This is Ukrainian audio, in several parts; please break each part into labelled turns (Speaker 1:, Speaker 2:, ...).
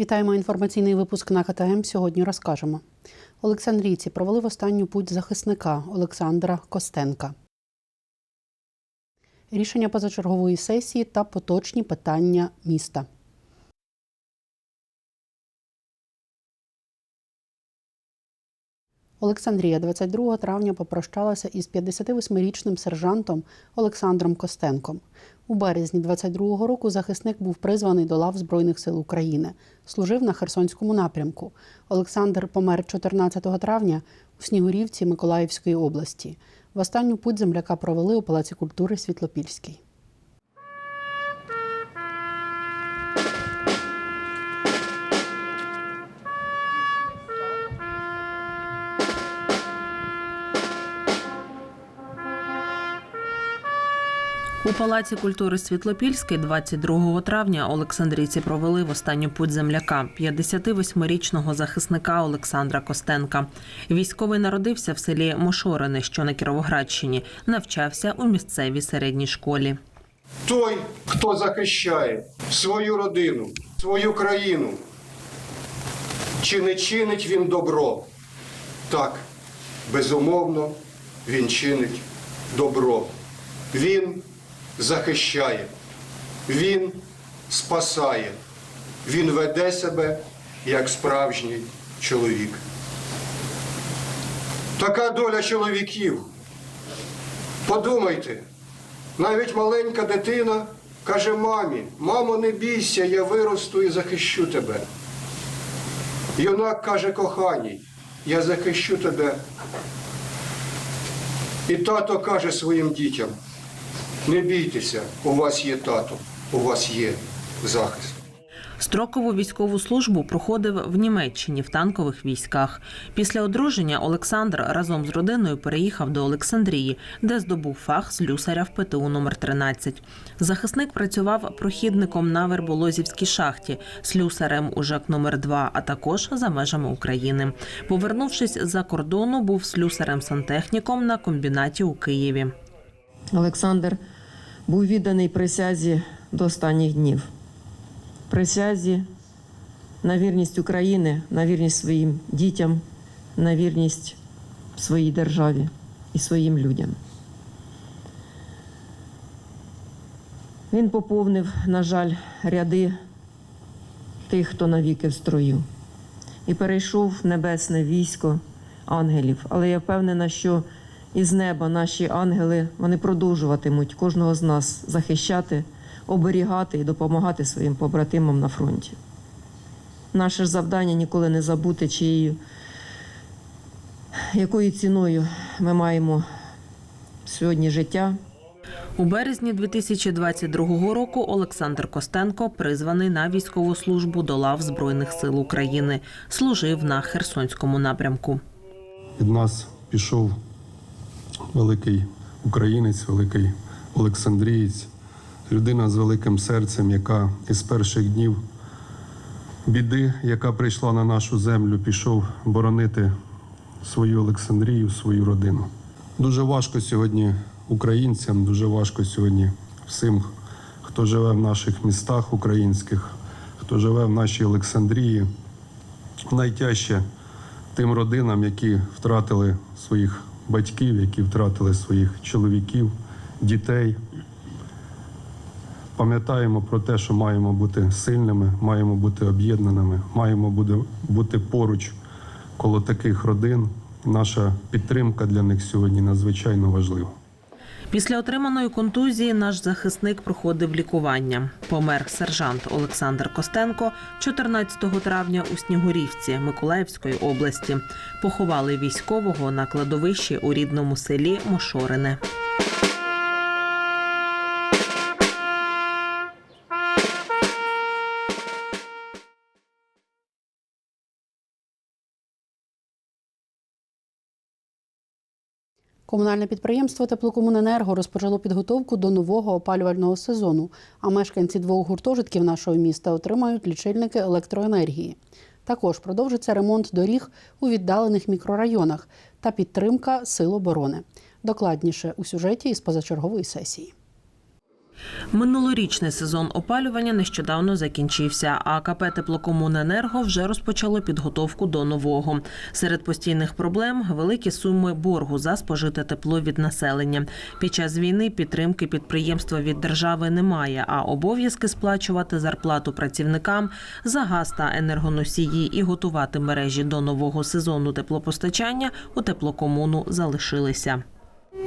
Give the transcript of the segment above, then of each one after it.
Speaker 1: Вітаємо інформаційний випуск на КТМ. Сьогодні розкажемо. Олександрійці провели в останню путь захисника Олександра Костенка. Рішення позачергової сесії та поточні питання міста. Олександрія 22 травня попрощалася із 58-річним сержантом Олександром Костенком. У березні 22-го року захисник був призваний до лав Збройних сил України. Служив на Херсонському напрямку. Олександр помер 14 травня у Снігурівці Миколаївської області. В останню путь земляка провели у Палаці культури Світлопільський.
Speaker 2: У Палаці культури Світлопільський 22 травня Олександрійці провели в останню путь земляка 58-річного захисника Олександра Костенка. Військовий народився в селі Мошорине, що на Кіровоградщині, навчався у місцевій середній школі.
Speaker 3: Той, хто захищає свою родину, свою країну, чи не чинить він добро? Так, безумовно, він чинить добро. Він захищає, він спасає, він веде себе як справжній чоловік. Така доля чоловіків. Подумайте, навіть маленька дитина каже мамі, мамо, не бійся, я виросту і захищу тебе. Юнак каже коханій, я захищу тебе. І тато каже своїм дітям, не бійтеся, у вас є тато, у вас є захист.
Speaker 2: Строкову військову службу проходив в Німеччині в танкових військах. Після одруження Олександр разом з родиною переїхав до Олександрії, де здобув фах слюсаря в ПТУ номер 13 Захисник працював прохідником на Верболозівській шахті, слюсарем у ЖЕК номер 2 а також за межами України. Повернувшись за кордону, був слюсарем-сантехніком на комбінаті у Києві.
Speaker 4: Олександр був відданий присязі до останніх днів. Присязі на вірність України, на вірність своїм дітям, на вірність своїй державі і своїм людям. Він поповнив, на жаль, ряди тих, хто навіки в строю, і перейшов в небесне військо ангелів. Але я впевнена, що із неба наші ангели вони продовжуватимуть кожного з нас захищати, оберігати і допомагати своїм побратимам на фронті. Наше ж завдання ніколи не забути, чиєю, якою ціною ми маємо сьогодні життя.
Speaker 2: У березні 2022 року Олександр Костенко призваний на військову службу до лав Збройних сил України. Служив на Херсонському напрямку.
Speaker 5: Від нас пішов великий українець, великий Олександрієць, людина з великим серцем, яка із перших днів біди, яка прийшла на нашу землю, пішов боронити свою Олександрію, свою родину. Дуже важко сьогодні українцям, дуже важко сьогодні всім, хто живе в наших містах українських, хто живе в нашій Олександрії. Найтяжче тим родинам, які втратили своїх батьків, які втратили своїх чоловіків, дітей. Пам'ятаємо про те, що маємо бути сильними, маємо бути об'єднаними, маємо бути, поруч коло таких родин. Наша підтримка для них сьогодні надзвичайно важлива.
Speaker 2: Після отриманої контузії наш захисник проходив лікування. Помер сержант Олександр Костенко 14 травня у Снігурівці Миколаївської області. Поховали військового на кладовищі у рідному селі Мошорине.
Speaker 1: Комунальне підприємство Теплокомуненерго розпочало підготовку до нового опалювального сезону, а мешканці двох гуртожитків нашого міста отримають лічильники електроенергії. Також продовжиться ремонт доріг у віддалених мікрорайонах та підтримка сил оборони. Докладніше у сюжеті із позачергової сесії.
Speaker 2: Минулорічний сезон опалювання нещодавно закінчився, а КП «Теплокомуненерго» вже розпочало підготовку до нового. Серед постійних проблем великі суми боргу за спожите тепло від населення. Під час війни підтримки підприємства від держави немає, а обов'язки сплачувати зарплату працівникам за газ та енергоносії і готувати мережі до нового сезону теплопостачання у теплокомуну залишилися.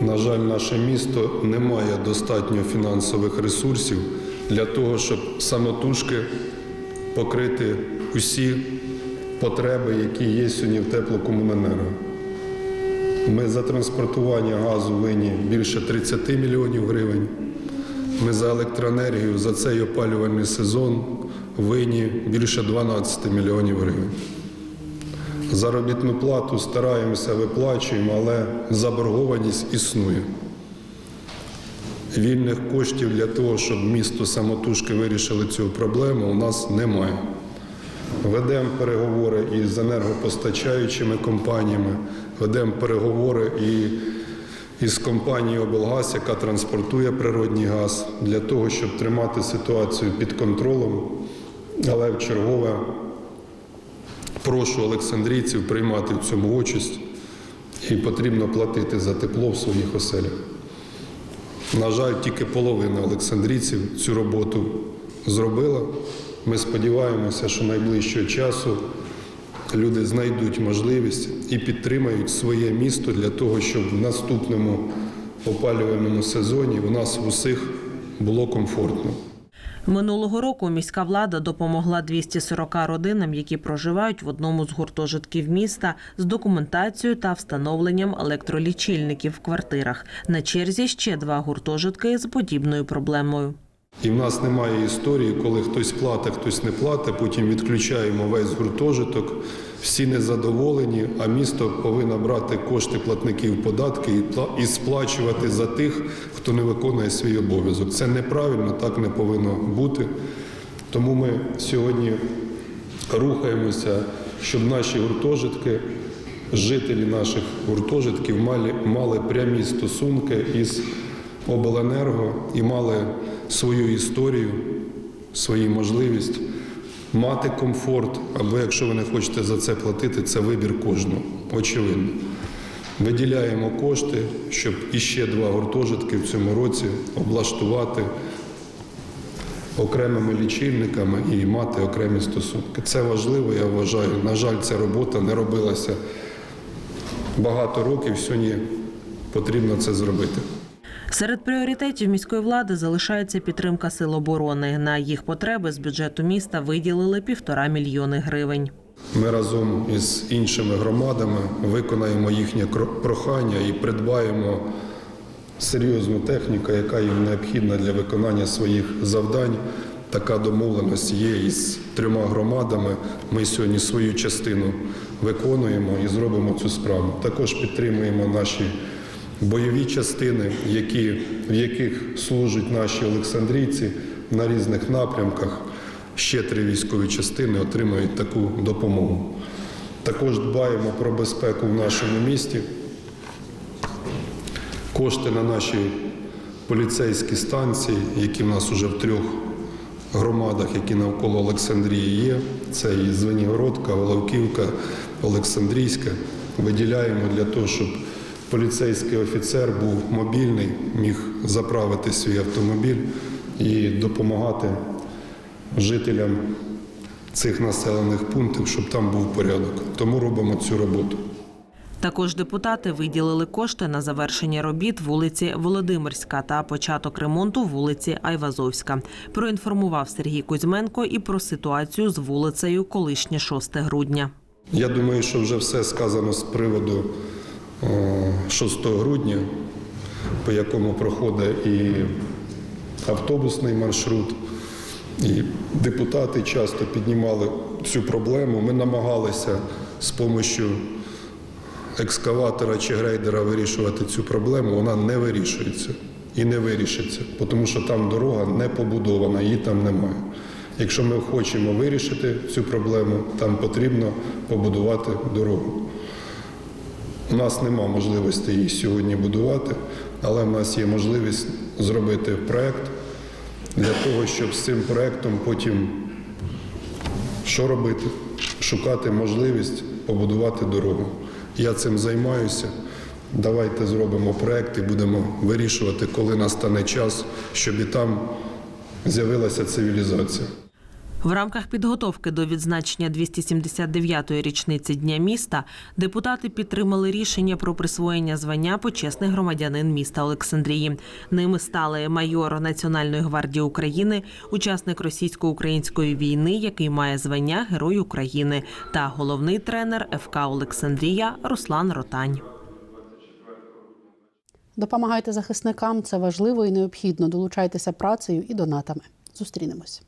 Speaker 5: На жаль, наше місто не має достатньо фінансових ресурсів для того, щоб самотужки покрити усі потреби, які є сьогодні в теплокомуненерго. Ми за транспортування газу винні більше 30 мільйонів гривень. Ми за електроенергію за цей опалювальний сезон винні більше 12 мільйонів гривень. Заробітну плату стараємося виплачуємо, але заборгованість існує. Вільних коштів для того, щоб місто самотужки вирішили цю проблему, у нас немає. Ведемо переговори із енергопостачаючими компаніями, ведемо переговори і із компанією облгаз, яка транспортує природній газ, для того, щоб тримати ситуацію під контролем, але в чергове Прошу олександрійців приймати в цьому участь і потрібно платити за тепло в своїх оселях. На жаль, тільки половина олександрійців цю роботу зробила. Ми сподіваємося, що найближчого часу люди знайдуть можливість і підтримають своє місто для того, щоб в наступному опалювальному сезоні у нас усіх було комфортно.
Speaker 2: Минулого року міська влада допомогла 240 родинам, які проживають в одному з гуртожитків міста, з документацією та встановленням електролічильників в квартирах. На черзі ще два гуртожитки з подібною проблемою.
Speaker 5: І в нас немає історії, коли хтось платить, хтось не платить, потім відключаємо весь гуртожиток, всі незадоволені, а місто повинно брати кошти платників податки і сплачувати за тих, хто не виконує свій обов'язок. Це неправильно, так не повинно бути. Тому ми сьогодні рухаємося, щоб наші гуртожитки, жителі наших гуртожитків мали, мали прямі стосунки із обленерго і мали свою історію, свою можливість мати комфорт, або якщо ви не хочете за це платити, це вибір кожного, очевидно. Виділяємо кошти, щоб іще два гуртожитки в цьому році облаштувати окремими лічильниками і мати окремі стосунки. Це важливо, я вважаю. На жаль, ця робота не робилася багато років. Сьогодні потрібно це зробити.
Speaker 2: Серед пріоритетів міської влади залишається підтримка сил оборони. На їх потреби з бюджету міста виділили півтора мільйони гривень.
Speaker 5: Ми разом із іншими громадами виконаємо їхнє прохання і придбаємо серйозну техніку, яка їм необхідна для виконання своїх завдань. Така домовленість є із трьома громадами. Ми сьогодні свою частину виконуємо і зробимо цю справу. Також підтримуємо наші бойові частини, які, в яких служать наші олександрійці на різних напрямках. Ще три військові частини отримують таку допомогу. Також дбаємо про безпеку в нашому місті. Кошти на наші поліцейські станції, які в нас вже в трьох громадах, які навколо Олександрії є. Це і Звенігородка, Головківка, Олександрійська. Виділяємо для того, щоб поліцейський офіцер був мобільний, міг заправити свій автомобіль і допомагати жителям цих населених пунктів, щоб там був порядок. Тому робимо цю роботу.
Speaker 2: Також депутати виділили кошти на завершення робіт вулиці Володимирська та початок ремонту вулиці Айвазовська. Проінформував Сергій Кузьменко і про ситуацію з вулицею колишнє 6 грудня.
Speaker 5: Я думаю, що вже все сказано з приводу 6 грудня, по якому проходить і автобусний маршрут. І депутати часто піднімали цю проблему. Ми намагалися з допомогою екскаватора чи грейдера вирішувати цю проблему. Вона не вирішується і не вирішиться, тому що там дорога не побудована, її там немає. Якщо ми хочемо вирішити цю проблему, там потрібно побудувати дорогу. У нас нема можливості її сьогодні будувати, але в нас є можливість зробити проект для того, щоб з цим проектом потім що робити? Шукати можливість побудувати дорогу. Я цим займаюся. Давайте зробимо проект і будемо вирішувати, коли настане час, щоб і там з'явилася цивілізація.
Speaker 2: В рамках підготовки до відзначення 279-ї річниці Дня міста депутати підтримали рішення про присвоєння звання почесний громадянин міста Олександрії. Ними стали майор Національної гвардії України, учасник російсько-української війни, який має звання Герой України, та головний тренер ФК Олександрія Руслан Ротань.
Speaker 1: Допомагайте захисникам, це важливо і необхідно. Долучайтеся працею і донатами. Зустрінемось.